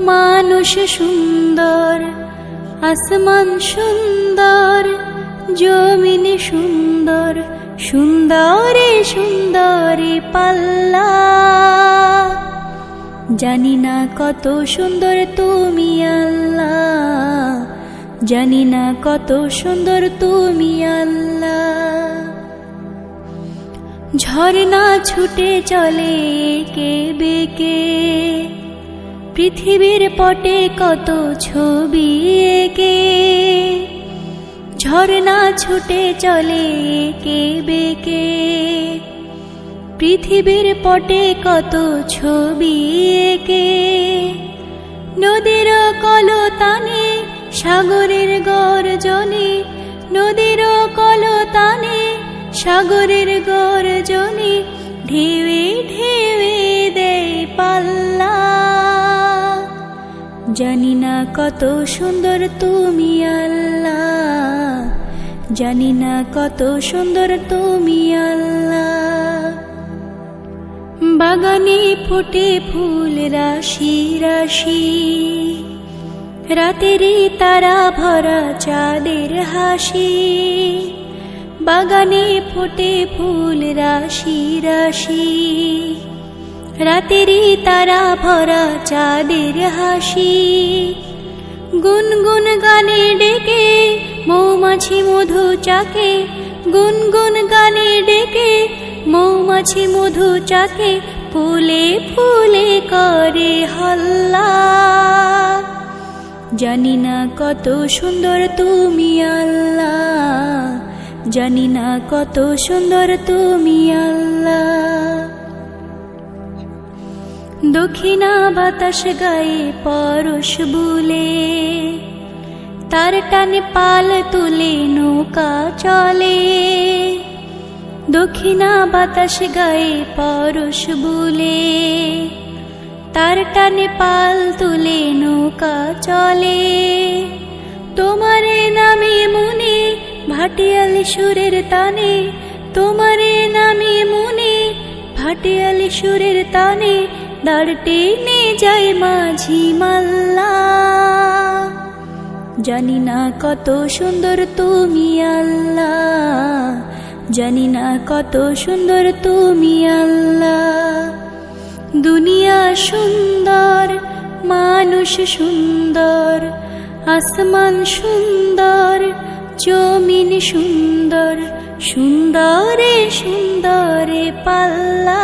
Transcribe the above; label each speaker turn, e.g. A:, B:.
A: মানুষ সুন্দর, আসমান সুন্দর, জমিন সুন্দর, সুন্দরে সুন্দরে পাল্লা। জানি না কত সুন্দর তুমি আল্লাহ, জানি না কত সুন্দর তুমি আল্লাহ। ঝর্ণা ছুটে চলে কে বেকে পৃথিবীর পটে কত ছবি একে? ঝর্ণা ছুটে চলে কে বেকে? পৃথিবীর পটে কত ছবি একে? নদীর কলতানে, সাগরের গর্জনে, নদীর কলতানে, সাগরের গর্জনে ঢেউে জানি না কত সুন্দর তুমি আল্লাহ। জানি না কত সুন্দর তুমি আল্লাহ। বাগানে ফুটে ফুল রাশি রাশি। রাতেরই তারা ভরা চাঁদের হাসি। বাগানে ফুটে ফুল রাশি রাশি। রাতেরই তারা ভরা চাঁদের হাসি। গুনগুন গানে ডেকে মৌমাছি মধু চাকে। গুনগুন গানে ডেকে মৌমাছি মধু চাকে। ফুলে ফুলে করে হল্লা। জানি না কত সুন্দর তুমি আল্লাহ। জানি না কত সুন্দর তুমি আল্লাহ। দক্ষিণা বাতাস গায়ে পরশ বুলে। তার টানে পাল তুলে নৌকা চলে। দক্ষিণা বাতাস গায়ে পরশ বুলে। তার টানে পাল তুলে নৌকা চলে। তোমারে নামে মনে ভাটিয়ালি সুরের তানে। তোমারে নামে মনে ভাটিয়ালি সুরের তানে। দাঁড় টেনে যায় মাঝি মাল্লা। জানি না কত সুন্দর তুমি আল্লাহ জানি না কত সুন্দর তুমি আল্লাহ দুনিয়া সুন্দর, মানুষ সুন্দর, আসমান সুন্দর, জমিন সুন্দর, সুন্দরে সুন্দরে পাল্লা।